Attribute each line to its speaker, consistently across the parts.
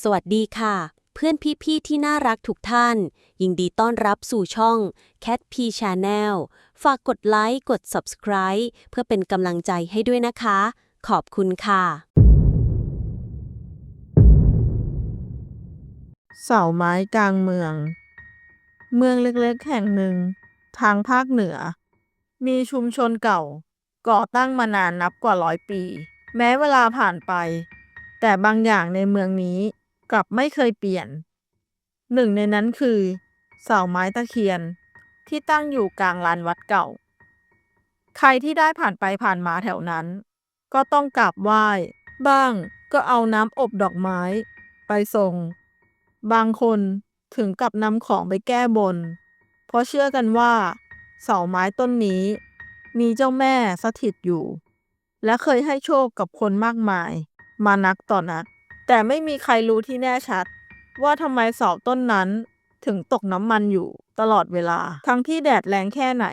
Speaker 1: สวัสดีค่ะ เพื่อนพี่ๆที่น่ารักทุกท่าน ยินดีต้อนรับสู่ช่อง Cat P Channel ฝากกดไลค์กด Subscribe เพื่อเป็นกำลังใจให้ด้วยนะคะ ขอบคุณค่ะ
Speaker 2: เสาไม้กลางเมือง เมืองเล็กๆแห่งหนึ่ง ทางภาคเหนือ มีชุมชนเก่า ก่อตั้งมานานนับกว่าร้อยปี แม้เวลาผ่านไป แต่บางอย่างในเมืองนี้ กลับไม่เคยเปลี่ยน หนึ่งในนั้นคือ เสาไม้ตะเคียนที่ตั้งอยู่กลางลานวัดเก่า ใครที่ได้ผ่านไปผ่านมาแถวนั้น ก็ต้องกราบไหว้บ้างก็เอาน้ำอบดอกไม้ ไปส่ง บางคนถึงกับนำของไปแก้บน เพราะเชื่อกันว่า เสาไม้ต้นนี้ มีเจ้าแม่สถิตอยู่ และเคยให้โชคกับคนมากมาย มานักต่อนัก แต่ไม่มีใครรู้ที่แน่ชัด ว่าทำไมเสาต้นนั้นถึงตกน้ำมันอยู่ตลอดเวลา ทั้งที่แดดแรงแค่ไหน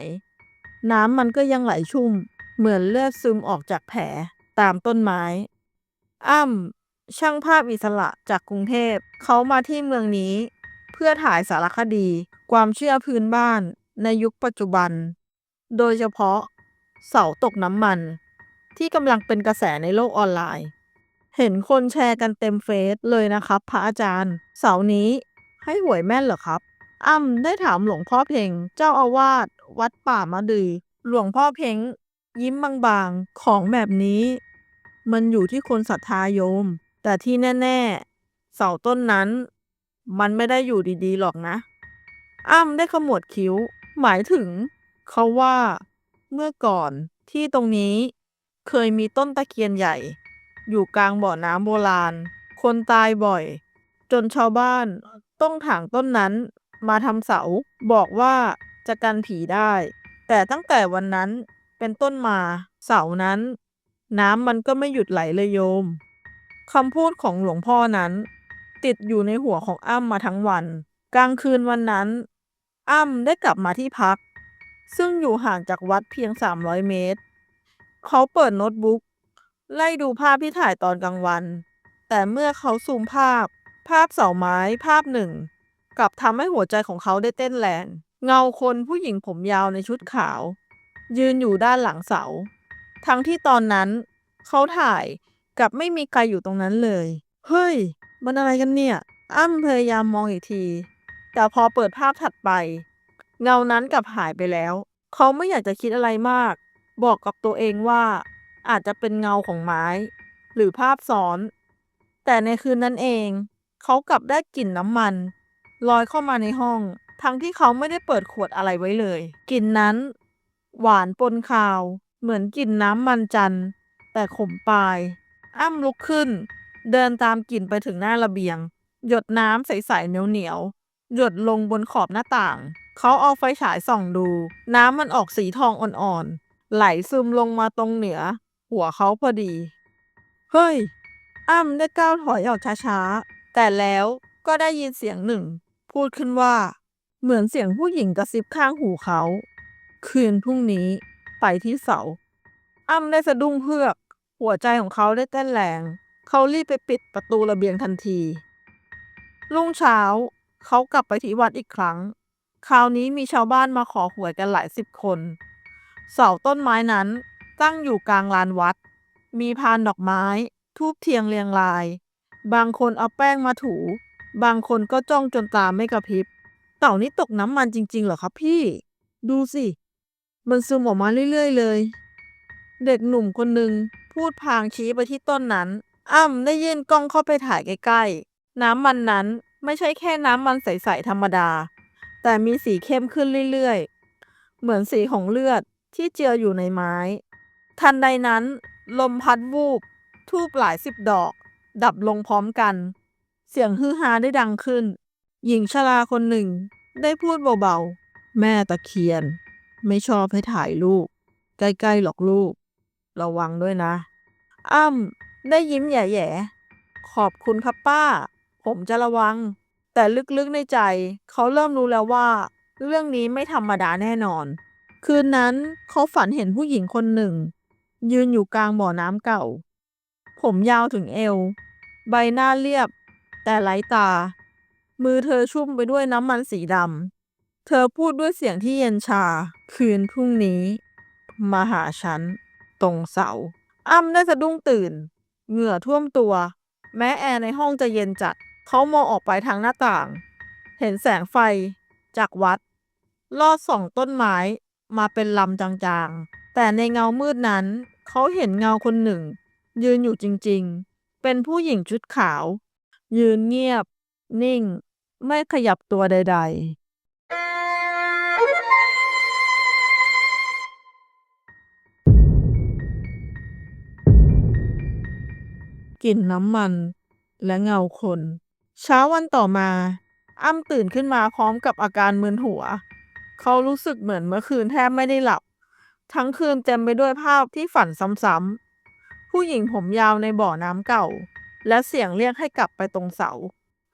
Speaker 2: น้ำมันก็ยังไหลชุ่ม เหมือนเลือดซึมออกจากแผลตามต้นไม้ อ้ำช่างภาพอิสระจากกรุงเทพ เขามาที่เมืองนี้ เพื่อถ่ายสารคดี ความเชื่อพื้นบ้านในยุคปัจจุบัน โดยเฉพาะเสาตกน้ำมัน ที่กำลังเป็นกระแสในโลกออนไลน์ เห็นคนแชร์กันเต็มเฟซเลยนะครับ พระอาจารย์ เสานี้ให้หวยแม่นเหรอครับ อ้ำได้ถามหลวงพ่อเพ่งเจ้าอาวาสวัดป่ามะดือ หลวงพ่อเพ่งยิ้มบางๆ ของแบบนี้ มันอยู่ที่คนศรัทธาโยม แต่ที่แน่ๆ เสาต้นนั้น มันไม่ได้อยู่ดีๆหรอกนะ อ้ำได้ขมวดคิ้ว หมายถึง เขาว่า เมื่อก่อนที่ตรงนี้เคยมีต้นตะเคียนใหญ่ อยู่กลางบ่อน้ำโบราณ คนตายบ่อย จนชาวบ้านต้องถางต้นนั้นมาทำเสาบอกว่าจะกันผีได้ แต่ตั้งแต่วันนั้นเป็นต้นมาเสานั้น น้ำมันก็ไม่หยุดไหลเลยโยมคำพูดของหลวงพ่อนั้น ติดอยู่ในหัวของอ้ำมาทั้งวัน กลางคืนวันนั้น อ้ำได้กลับมาที่พัก ซึ่งอยู่ห่างจากวัดเพียง 300 เมตร เขาเปิดโน้ตบุ๊ก ไล่ดูภาพที่ถ่ายตอนกลางวัน แต่เมื่อเขาซูมภาพ ภาพเสาไม้ภาพหนึ่ง กลับทำให้หัวใจของเขาได้เต้นแรงเงาคนผู้หญิงผมยาวในชุดขาว ยืนอยู่ด้านหลังเสา ทั้งที่ตอนนั้น เขาถ่ายกับไม่มีใครอยู่ตรงนั้นเลย เฮ้ย มันอะไรกันเนี่ย อ้ำพยายามมองอีกที แต่พอเปิดภาพถัดไป เงานั้นกลับหายไปแล้ว เขาไม่อยากจะคิดอะไรมาก บอกกับตัวเองว่า อาจจะเป็นเงาของไม้ หรือภาพซ้อน แต่ในคืนนั้นเอง เขากลับได้กลิ่นน้ำมัน ลอยเข้ามาในห้อง ทั้งที่เขาไม่ได้เปิดขวดอะไรไว้เลย กลิ่นนั้น หวานปนคาว เหมือนกลิ่นน้ำมันจันทร์แต่ขมปลาย อ้ำลุกขึ้น เดินตามกลิ่นไปถึงหน้าระเบียง หยดน้ำใสๆเหนียวๆหยดลงบนขอบหน้าต่าง เขาเอาไฟฉายส่องดู น้ำมันออกสีทองอ่อนๆ ไหลซึมลงมาตรงเหนือ หัวเขาพอดี เฮ้ย อ้ำได้ก้าวถอยออกช้าๆ แต่แล้วก็ได้ยินเสียงหนึ่ง พูดขึ้นว่า เหมือนเสียงผู้หญิงกระซิบข้างหูเขา คืนพรุ่งนี้ไปที่เสา อ้ำได้สะดุ้งเฮือก หัวใจของเขาได้เต้นแรง เขารีบไปปิดประตูระเบียงทันที รุ่งเช้า เขากลับไปที่วัดอีกครั้ง คราวนี้มีชาวบ้านมาขอหวยกันหลายสิบคน เสาต้นไม้นั้น ตั้งอยู่กลางลานวัด มีพานดอกไม้ ทูบเทียงเรียงราย บางคนเอาแป้งมาถู บางคนก็จ้องจนตาไม่กระพริบ เต่านี้ตกน้ำมันจริงๆเหรอครับพี่ ดูสิ มันซึมออกมาเรื่อย ๆ เลย เด็กหนุ่มคนหนึ่งพูดพางชี้ไปที่ต้นนั้น อ้ำได้ยื่นกล้องเข้าไปถ่ายใกล้ๆ น้ำมันนั้นไม่ใช่แค่น้ำมันใสๆธรรมดา แต่มีสีเข้มขึ้นเรื่อยๆ เหมือนสีของเลือดที่เจืออยู่ในไม้ ทันใดนั้น ลมพัดวูบ ทูบหลายสิบดอก ดับลงพร้อมกัน เสียงฮือฮาได้ดังขึ้น หญิงชราคนหนึ่ง ได้พูดเบาๆ แม่ตะเคียน ไม่ชอบให้ถ่ายรูปใกล้ๆหรอกลูก ระวังด้วยนะ อ้ำ ได้ยิ้มแย่ๆ ขอบคุณครับป้า ผมจะระวัง แต่ลึกๆในใจ เขาเริ่มรู้แล้วว่า เรื่องนี้ไม่ธรรมดาแน่นอน คืนนั้นเขาฝันเห็นผู้หญิงคนหนึ่ง ยืนอยู่กลางบ่อน้ำเก่า ผมยาวถึงเอว ใบหน้าเรียบ แต่ไร้ตา มือเธอชุ่มไปด้วยน้ำมันสีดำ เธอพูดด้วยเสียงที่เย็นชา คืนพรุ่งนี้ มาหาฉัน ตรงเสา อ้ำได้สะดุ้งตื่น เหงื่อท่วมตัว แม้แอร์ในห้องจะเย็นจัด เขามองออกไปทางหน้าต่าง เห็นแสงไฟ จากวัด ลอดส่องต้นไม้ มาเป็นลำจางๆ แต่ในเงามืดนั้น เขาเห็นเงาคนหนึ่ง ยืนอยู่จริงๆ เป็นผู้หญิงชุดขาว ยืนเงียบ นิ่ง ไม่ขยับตัวใดๆกลิ่นน้ำมันและเงาคน เช้าวันต่อมา อ้ำตื่นขึ้นมาพร้อมกับอาการมึนหัว เขารู้สึกเหมือนเมื่อคืนแทบไม่ได้หลับ ทั้งคืนเต็มไปด้วยภาพที่ฝันซ้ำๆ ผู้หญิงผมยาวในบ่อน้ำเก่า และเสียงเรียกให้กลับไปตรงเสา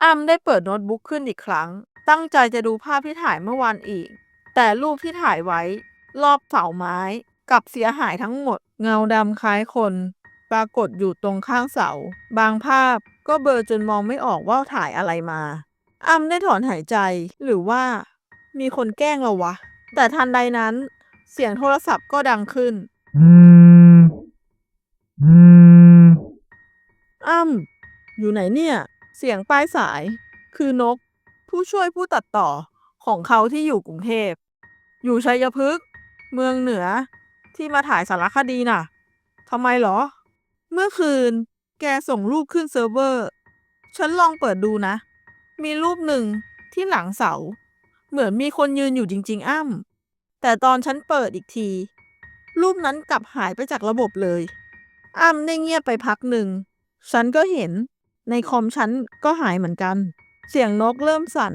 Speaker 2: อ้ำได้เปิดโน้ตบุ๊กขึ้นอีกครั้ง ตั้งใจจะดูภาพที่ถ่ายเมื่อวานอีก แต่รูปที่ถ่ายไว้ รอบเสาไม้กลับเสียหายทั้งหมด เงาดำคล้ายคน ปรากฏอยู่ตรงข้างเสา บางภาพก็เบลอจนมองไม่ออกว่าถ่ายอะไรมาอ้ำได้ถอนหายใจหรือว่า มีคนแกล้งเราวะ แต่ทันใดนั้น เสียงโทรศัพท์ก็ดังขึ้น อ้ำอยู่ไหนเนี่ย เสียงปลายสาย คือนก ผู้ช่วยผู้ตัดต่อของเขาที่อยู่กรุงเทพ อยู่ชัยพฤกษ์เมืองเหนือที่มาถ่ายสารคดีน่ะทำไมเหรอ เมื่อคืนแกส่งรูปขึ้นเซิร์ฟเวอร์ ฉันลองเปิดดูนะ มีรูปหนึ่งที่หลังเสา เหมือนมีคนยืนอยู่จริง ๆ อ้ำแต่ตอนฉันเปิดอีกที รูปนั้นกลับหายไปจากระบบเลย อ้ำได้เงียบไปพักหนึ่ง ฉันก็เห็น ในคอมฉันก็หายเหมือนกัน เสียงนกเริ่มสั่น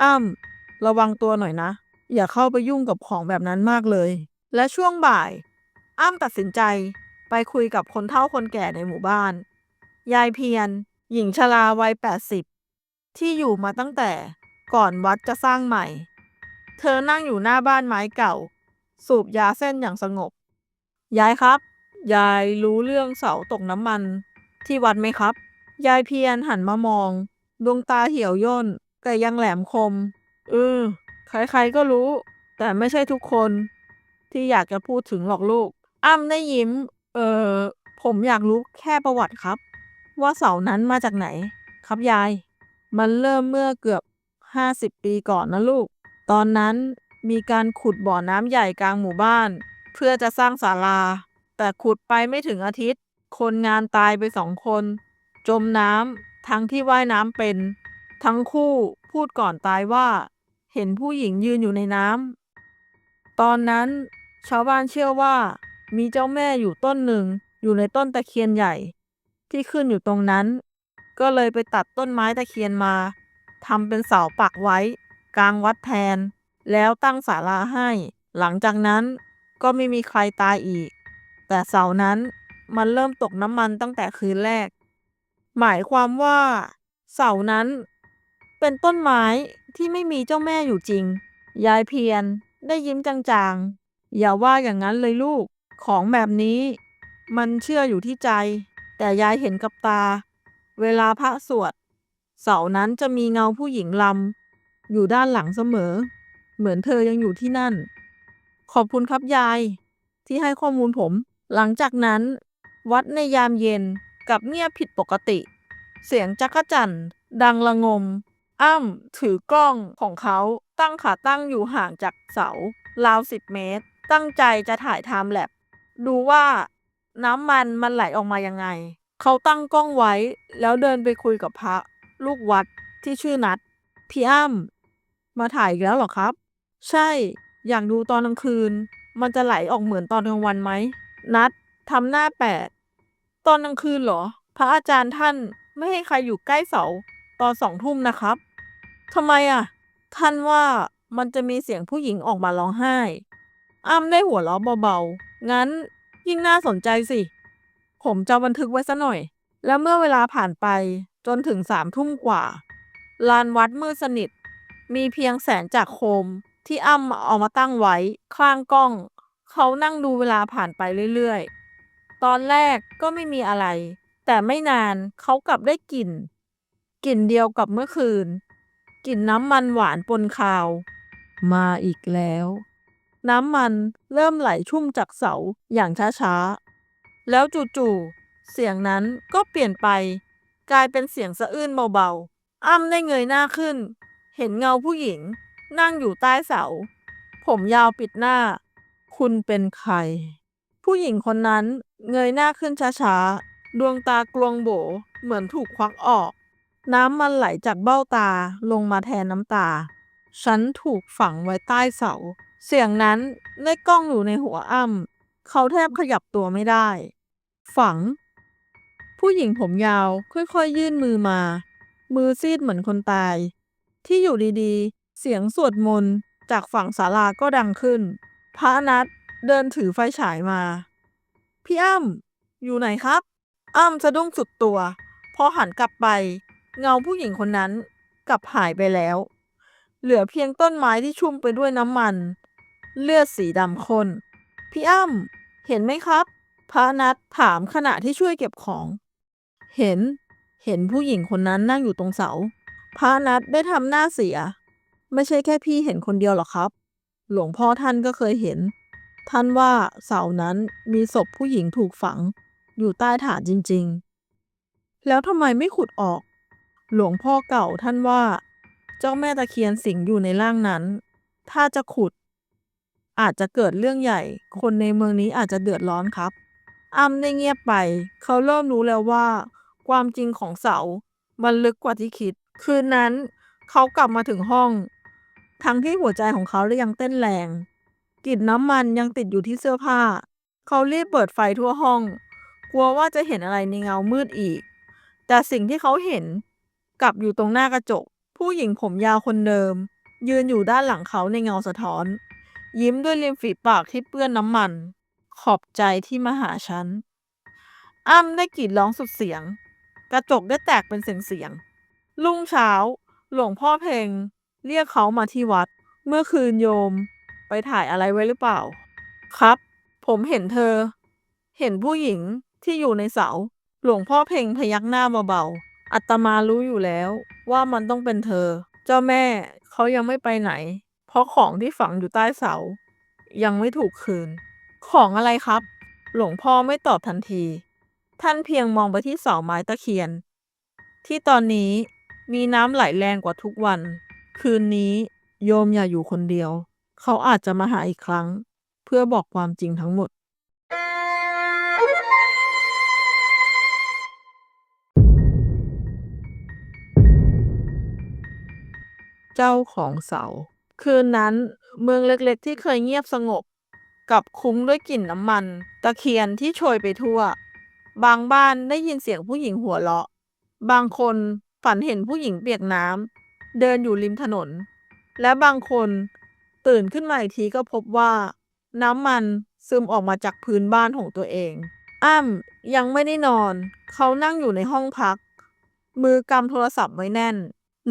Speaker 2: อ้ำระวังตัวหน่อยนะ อย่าเข้าไปยุ่งกับของแบบนั้นมากเลย และช่วงบ่าย อ้ำตัดสินใจไปคุยกับคนเฒ่าคนแก่ในหมู่บ้าน ยายเพียรหญิงชราวัย80ที่อยู่มาตั้งแต่ ก่อนวัดจะสร้างใหม่ เธอนั่งอยู่หน้าบ้านไม้เก่า สูบยาเส้นอย่างสงบ ยายครับ ยายรู้เรื่องเสาตกน้ำมัน ที่วัดไหมครับ ยายเพียรหันมามอง ดวงตาเหี่ยวย่น แต่ยังแหลมคม เออ ใครๆก็รู้ แต่ไม่ใช่ทุกคน ที่อยากจะพูดถึงหรอกลูก อ้ำได้ยิ้ม เออผมอยากรู้แค่ประวัติครับ ว่าเสานั้นมาจากไหน ครับยาย มันเริ่มเมื่อเกือบ 50 ปีก่อนนะลูก ตอนนั้นมีการขุดบ่อน้ำใหญ่กลางหมู่บ้าน เพื่อจะสร้างศาลา แต่ขุดไปไม่ถึงอาทิตย์ คนงานตายไปสองคน จมน้ำทั้งที่ว่ายน้ำเป็น ทั้งคู่พูดก่อนตายว่า เห็นผู้หญิงยืนอยู่ในน้ำตอนนั้นชาวบ้านเชื่อว่า มีเจ้าแม่อยู่ต้นหนึ่งอยู่ในต้นตะเคียนใหญ่ ที่ขึ้นอยู่ตรงนั้น ก็เลยไปตัดต้นไม้ตะเคียนมา ทำเป็นเสาปักไว้ กลางวัดแทน แล้วตั้งศาลาให้ หลังจากนั้นก็ไม่มีใครตายอีก แต่เสานั้นมันเริ่มตกน้ำมันตั้งแต่คืนแรก หมายความว่า เสานั้น เป็นต้นไม้ที่ไม่มีเจ้าแม่อยู่จริง ยายเพียรได้ยิ้มจางๆ อย่าว่าอย่างนั้นเลยลูก ของแบบนี้ มันเชื่ออยู่ที่ใจ แต่ยายเห็นกับตา เวลาพระสวด เสานั้นจะมีเงาผู้หญิงลำอยู่ด้านหลังเสมอ เหมือนเธอยังอยู่ที่นั่น ขอบคุณครับยาย ที่ให้ข้อมูลผม หลังจากนั้น วัดในยามเย็นกับเงียบผิดปกติ เสียงจักรจั่นดังระงม อ้ำถือกล้องของเขาตั้งขาตั้งอยู่ห่างจากเสาราวสิบเมตร ตั้งใจจะถ่ายไทม์แลปดูว่าน้ำมันมันไหลออกมายังไง เขาตั้งกล้องไว้แล้วเดินไปคุยกับพระ ลูกวัดที่ชื่อนัดพี่อ้ำมาถ่ายอีกแล้วเหรอครับ ใช่ อยากดูตอนกลางคืน มันจะไหลออกเหมือนตอนกลางวันไหม นัดทำหน้าแปด ตอนกลางคืนเหรอ พระอาจารย์ท่านไม่ให้ใครอยู่ใกล้เสาตอนสองทุ่มนะครับทำไมอะ ท่านว่ามันจะมีเสียงผู้หญิงออกมาร้องไห้ อ้ำได้หัวเราะเบาๆ งั้นยิ่งน่าสนใจสิ ผมจะบันทึกไว้ซะหน่อย แล้วเมื่อเวลาผ่านไป จนถึงสามทุ่มกว่า ลานวัดมืดสนิท มีเพียงแสงจากโคมที่อ้ำเอามาตั้งไว้ ข้างกล้อง เขานั่งดูเวลาผ่านไปเรื่อยๆ ตอนแรกก็ไม่มีอะไร แต่ไม่นานเขากลับได้กลิ่น กลิ่นเดียวกับเมื่อคืน กลิ่นน้ำมันหวานปนคาว มาอีกแล้ว น้ำมันเริ่มไหลชุ่มจากเสาอย่างช้าๆ แล้วจู่ๆ เสียงนั้นก็เปลี่ยนไป กลายเป็นเสียงสะอื้นเบาๆ อ้ำได้เงยหน้าขึ้น เห็นเงาผู้หญิง นั่งอยู่ใต้เสา ผมยาวปิดหน้า คุณเป็นใคร ผู้หญิงคนนั้นเงยหน้าขึ้นช้าๆ ดวงตากลวงโบ เหมือนถูกควักออก น้ำมันไหลจากเบ้าตาลงมาแทนน้ำตา ฉันถูกฝังไว้ใต้เสา เสียงนั้นได้ก้องอยู่ในหัวอ้ำเขาแทบขยับตัวไม่ได้ ฝัง ผู้หญิงผมยาวค่อยๆ ยื่นมือมา มือซีดเหมือนคนตาย ที่อยู่ดีๆ เสียงสวดมนต์จากฝั่งศาลาก็ดังขึ้น พระนัดเดินถือไฟฉายมา พี่อ้ำอยู่ไหนครับ อ้ำสะดุ้งสุดตัว พอหันกลับไป เงาผู้หญิงคนนั้นกลับหายไปแล้ว เหลือเพียงต้นไม้ที่ชุ่มไปด้วยน้ำมัน เลือดสีดำข้นพี่อ้ำเห็นไหมครับ พระนัดถามขณะที่ช่วยเก็บของ เห็น เห็นผู้หญิงคนนั้นนั่งอยู่ตรงเสา พระนัดได้ทำหน้าเสีย ไม่ใช่แค่พี่เห็นคนเดียวหรอกครับ หลวงพ่อท่านก็เคยเห็น ท่านว่าเสานั้นมีศพผู้หญิงถูกฝัง อยู่ใต้ฐานจริง ๆ แล้วทำไมไม่ขุดออก หลวงพ่อเก่าท่านว่า เจ้าแม่ตะเคียนสิงอยู่ในร่างนั้น ถ้าจะขุด อาจจะเกิดเรื่องใหญ่ คนในเมืองนี้อาจจะเดือดร้อนครับอ้ำได้เงียบไป เขาเริ่มรู้แล้วว่า ความจริงของเสา มันลึกกว่าที่คิด คืนนั้นเขากลับมาถึงห้อง ทั้งที่หัวใจของเขายังเต้นแรงกลิ่นน้ำมันยังติดอยู่ที่เสื้อผ้า เขารีบเปิดไฟทั่วห้อง กลัวว่าจะเห็นอะไรในเงามืดอีก แต่สิ่งที่เขาเห็นกลับอยู่ตรงหน้ากระจก ผู้หญิงผมยาวคนเดิม ยืนอยู่ด้านหลังเขาในเงาสะท้อน ยิ้มด้วยริมฝีปากที่เปื้อนน้ำมัน ขอบใจที่มาหาฉันอ้ำได้กรีดร้องสุดเสียง กระจกได้แตกเป็นเสียงๆรุ่งเช้า หลวงพ่อเพลง เรียกเขามาที่วัด เมื่อคืนโยม ไปถ่ายอะไรไว้หรือเปล่า ครับ ผมเห็นเธอ เห็นผู้หญิงที่อยู่ในเสา หลวงพ่อเพ่งพยักหน้าเบาๆอัตมารู้อยู่แล้วว่ามันต้องเป็นเธอ เจ้าแม่เขายังไม่ไปไหน เพราะของที่ฝังอยู่ใต้เสา ยังไม่ถูกคืน ของอะไรครับ หลวงพ่อไม่ตอบทันที ท่านเพียงมองไปที่เสาไม้ตะเคียน ที่ตอนนี้มีน้ำไหลแรงกว่าทุกวัน คืนนี้โยมอย่าอยู่คนเดียว เขาอาจจะมาหาอีกครั้ง เพื่อบอกความจริงทั้งหมด เจ้าของเสา คืนนั้นเมืองเล็กๆที่เคยเงียบสงบกลับคุ้มด้วยกลิ่นน้ำมัน ตะเคียนที่โชยไปทั่ว บางบ้านได้ยินเสียงผู้หญิงหัวเราะ บางคนฝันเห็นผู้หญิงเปียกน้ำเดินอยู่ริมถนน และบางคนตื่นขึ้นมาอีกทีก็พบว่า น้ำมันซึมออกมาจากพื้นบ้านของตัวเอง อ้ำยังไม่ได้นอน เขานั่งอยู่ในห้องพัก มือกำโทรศัพท์ไว้แน่น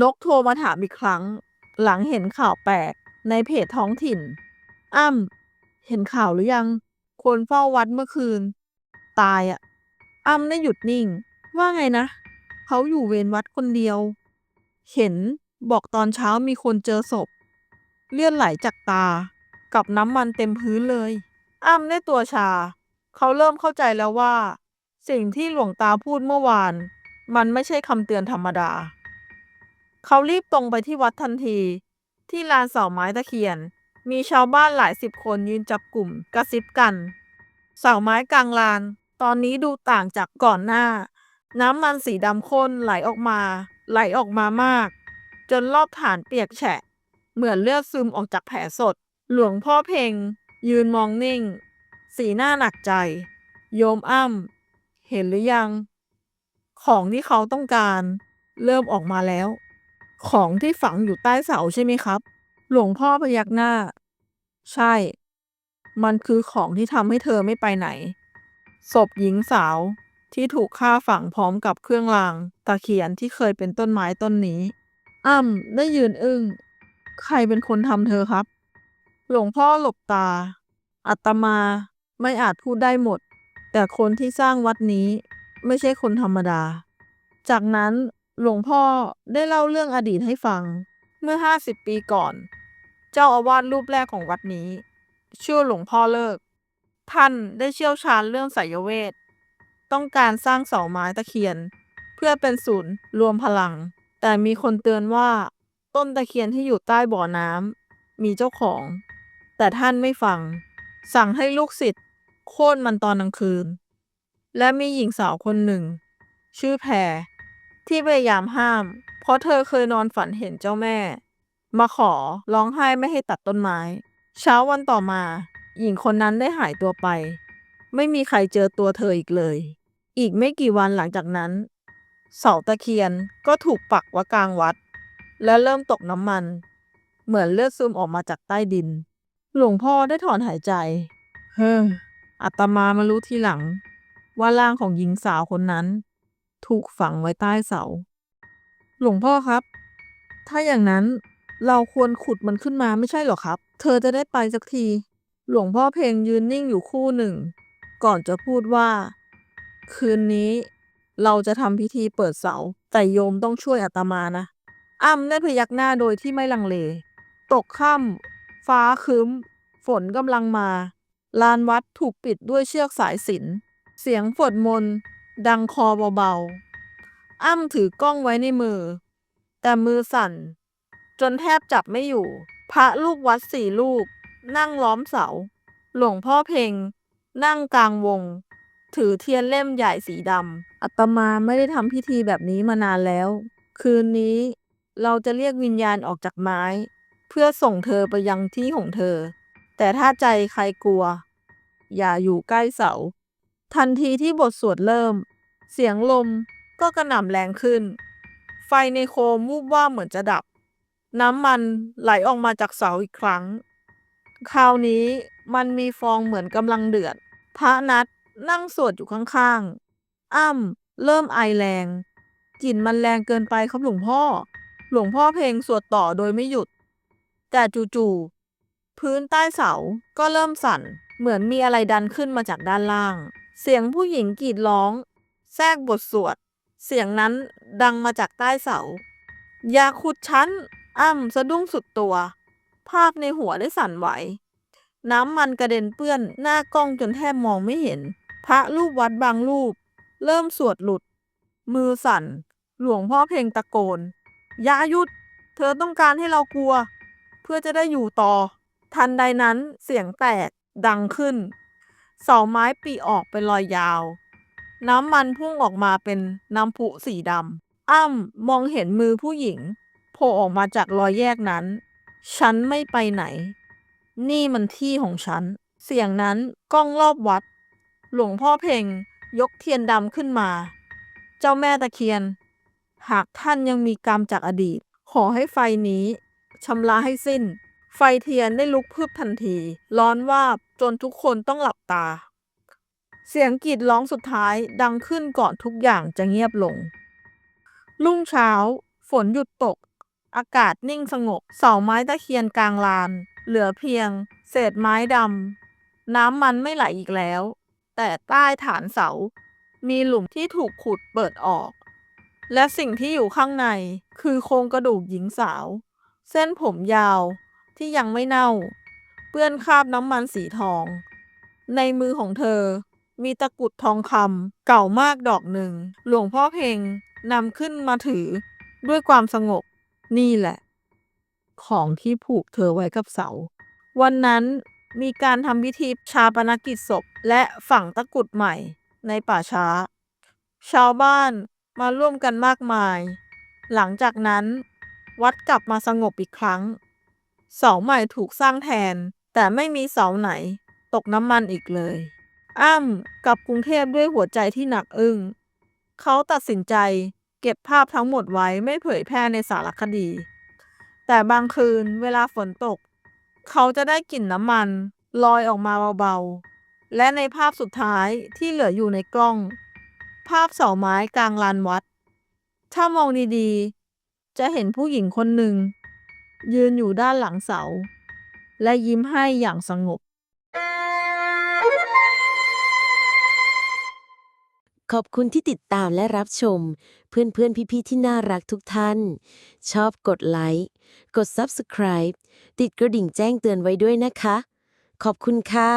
Speaker 2: นกโทรมาถามอีกครั้ง หลังเห็นข่าวแปลกในเพจท้องถิ่น อ้ำเห็นข่าวหรือยัง คนเฝ้าวัดเมื่อคืน ตายอะ อ้ำได้หยุดนิ่ง ว่าไงนะ เขาอยู่เวรวัดคนเดียว เห็นบอกตอนเช้ามีคนเจอศพ เลือดไหลจากตา กับน้ำมันเต็มพื้นเลย อ้ำได้ตัวชา เขาเริ่มเข้าใจแล้วว่า สิ่งที่หลวงตาพูดเมื่อวาน มันไม่ใช่คำเตือนธรรมดา เขารีบตรงไปที่วัดทันที ที่ลานเสาไม้ตะเคียน มีชาวบ้านหลายสิบคนยืนจับกลุ่มกระซิบกัน เสาไม้กลางลาน ตอนนี้ดูต่างจากก่อนหน้า น้ำมันสีดำข้นไหลออกมา ไหลออกมามาก จนรอบฐานเปียกแฉะ เหมือนเลือดซึมออกจากแผลสด หลวงพ่อเพ่งยืนมองนิ่ง สีหน้าหนักใจ โยมอ้ำเห็นหรือยัง ของที่เขาต้องการ เริ่มออกมาแล้ว ของที่ฝังอยู่ใต้เสาใช่ไหมครับ หลวงพ่อพยักหน้า ใช่ มันคือของที่ทำให้เธอไม่ไปไหน ศพหญิงสาวที่ถูกฆ่าฝังพร้อมกับเครื่องราง ตะเคียนที่เคยเป็นต้นไม้ต้นนี้ อ้ำได้ยืนอึง้ง ใครเป็นคนทำเธอครับ หลวงพ่อหลบตา อัตมาไม่อาจพูดได้หมด แต่คนที่สร้างวัดนี้ไม่ใช่คนธรรมดา จากนั้นหลวงพ่อได้เล่าเรื่องอดีตให้ฟัง เมื่อห้าสิบปีก่อน เจ้าอาวาสรูปแรกของวัดนี้ ชื่อหลวงพ่อเลิก ท่านได้เชี่ยวชาญเรื่องไสยเวท ต้องการสร้างเสาไม้ตะเคียน เพื่อเป็นศูนย์รวมพลัง แต่มีคนเตือนว่า ต้นตะเคียนที่อยู่ใต้บ่อน้ำมีเจ้าของ แต่ท่านไม่ฟัง สั่งให้ลูกศิษย์โค่นมันตอนกลางคืน และมีหญิงสาวคนหนึ่ง ชื่อแพรที่พยายามห้าม เพราะเธอเคยนอนฝันเห็นเจ้าแม่ มาขอร้องไห้ไม่ให้ตัดต้นไม้ เช้าวันต่อมา หญิงคนนั้นได้หายตัวไป ไม่มีใครเจอตัวเธออีกเลย อีกไม่กี่วันหลังจากนั้น เสาตะเคียนก็ถูกปักไว้กลางวัด และเริ่มตกน้ำมัน เหมือนเลือดซึมออกมาจากใต้ดิน หลวงพ่อได้ถอนหายใจ เฮ้ออาตมามารู้ทีหลัง ว่าร่างของหญิงสาวคนนั้น ถูกฝังไว้ใต้เสา หลวงพ่อครับ ถ้าอย่างนั้นเราควรขุดมันขึ้นมาไม่ใช่หรอครับ เธอจะได้ไปสักที หลวงพ่อเพลงยืนนิ่งอยู่คู่หนึ่ง ก่อนจะพูดว่า คืนนี้เราจะทำพิธีเปิดเสา แต่โยมต้องช่วยอาตมานะ อ้ำได้พยักหน้าโดยที่ไม่ลังเล ตกค่ำฟ้าครึ้มฝนกำลังมา ลานวัดถูกปิดด้วยเชือกสายสิน เสียงฝนมนดังคอเบาๆ อ้ำถือกล้องไว้ในมือ แต่มือสั่น จนแทบจับไม่อยู่ พระลูกวัดสี่ลูก นั่งล้อมเสา หลวงพ่อเพลง นั่งกลางวง ถือเทียนเล่มใหญ่สีดำอาตมาไม่ได้ทำพิธีแบบนี้มานานแล้ว คืนนี้เราจะเรียกวิญญาณออกจากไม้ เพื่อส่งเธอไปยังที่ของเธอ แต่ถ้าใจใครกลัว อย่าอยู่ใกล้เสา ทันทีที่บทสวดเริ่ม เสียงลมก็กระหน่ำแรงขึ้น ไฟในโคมวูบว่าบเหมือนจะดับ น้ำมันไหลออกมาจากเสาอีกครั้ง คราวนี้มันมีฟองเหมือนกำลังเดือด พระนัดนั่งสวดอยู่ข้างๆ อ้ำเริ่มไอแรง กลิ่นมันแรงเกินไปครับหลวงพ่อ หลวงพ่อเพลงสวดต่อโดยไม่หยุด แต่จู่ๆพื้นใต้เสาก็เริ่มสั่น เหมือนมีอะไรดันขึ้นมาจากด้านล่าง เสียงผู้หญิงกรีดร้อง แทรกบทสวด เสียงนั้นดังมาจากใต้เสา อย่าขุดฉันอ้ำสะดุ้งสุดตัว ภาพในหัวได้สั่นไหว น้ำมันกระเด็นเปื้อนหน้ากล้องจนแทบมองไม่เห็น พระรูปวัดบางรูป เริ่มสวดหลุด มือสั่น หลวงพ่อเพลงตะโกนยายุด เธอต้องการให้เรากลัว เพื่อจะได้อยู่ต่อ ทันใดนั้นเสียงแตกดังขึ้น เสาไม้ปีออกเป็นรอยยาว น้ำมันพุ่งออกมาเป็นน้ำผุสีดำอ้ำมองเห็นมือผู้หญิงโผล่ออกมาจากรอยแยกนั้น ฉันไม่ไปไหน นี่มันที่ของฉัน เสียงนั้นก้องรอบวัด หลวงพ่อเพ่งยกเทียนดำขึ้นมา เจ้าแม่ตะเคียน หากท่านยังมีกรรมจากอดีต ขอให้ไฟนี้ชำระให้สิ้น ไฟเทียนได้ลุกพึบทันที ร้อนวาบจนทุกคนต้องหลับตา เสียงกรีดร้องสุดท้ายดังขึ้นก่อนทุกอย่างจะเงียบลง รุ่งเช้า ฝนหยุดตก อากาศนิ่งสงบเสาไม้ตะเคียนกลางลาน เหลือเพียง เศษไม้ดำ น้ำมันไม่ไหลอีกแล้ว แต่ใต้ฐานเสา มีหลุมที่ถูกขุดเปิดออก และสิ่งที่อยู่ข้างในคือโครงกระดูกหญิงสาว เส้นผมยาวที่ยังไม่เน่า เปื้อนคราบน้ำมันสีทอง ในมือของเธอ มีตะกรุดทองคำเก่ามากดอกหนึ่ง หลวงพ่อเพลงนำขึ้นมาถือด้วยความสงบ นี่แหละ ของที่ผูกเธอไว้กับเสา วันนั้นมีการทำพิธีชาปนกิจศพและฝังตะกุดใหม่ในป่าช้า ชาวบ้านมาร่วมกันมากมาย หลังจากนั้น วัดกลับมาสงบอีกครั้ง เสาใหม่ถูกสร้างแทน แต่ไม่มีเสาไหน ตกน้ำมันอีกเลย อ้ำกลับกรุงเทพด้วยหัวใจที่หนักอึ้งเขาตัดสินใจ เก็บภาพทั้งหมดไว้ไม่เผยแพร่ในสารคดี แต่บางคืนเวลาฝนตก เขาจะได้กลิ่นน้ำมัน ลอยออกมาเบาๆ และในภาพสุดท้ายที่เหลืออยู่ในกล้อง ภาพเสาไม้กลางลานวัด ถ้ามองดีๆ จะเห็นผู้หญิงคนหนึ่ง ยืนอยู่ด้านหลังเสา และยิ้มให้อย่างสงบ
Speaker 3: ขอบคุณที่ติดตามและรับชม เพื่อนๆพี่ๆที่น่ารักทุกท่าน ชอบกดไลค์กด Subscribe ติดกระดิ่งแจ้งเตือนไว้ด้วยนะคะ ขอบคุณค่ะ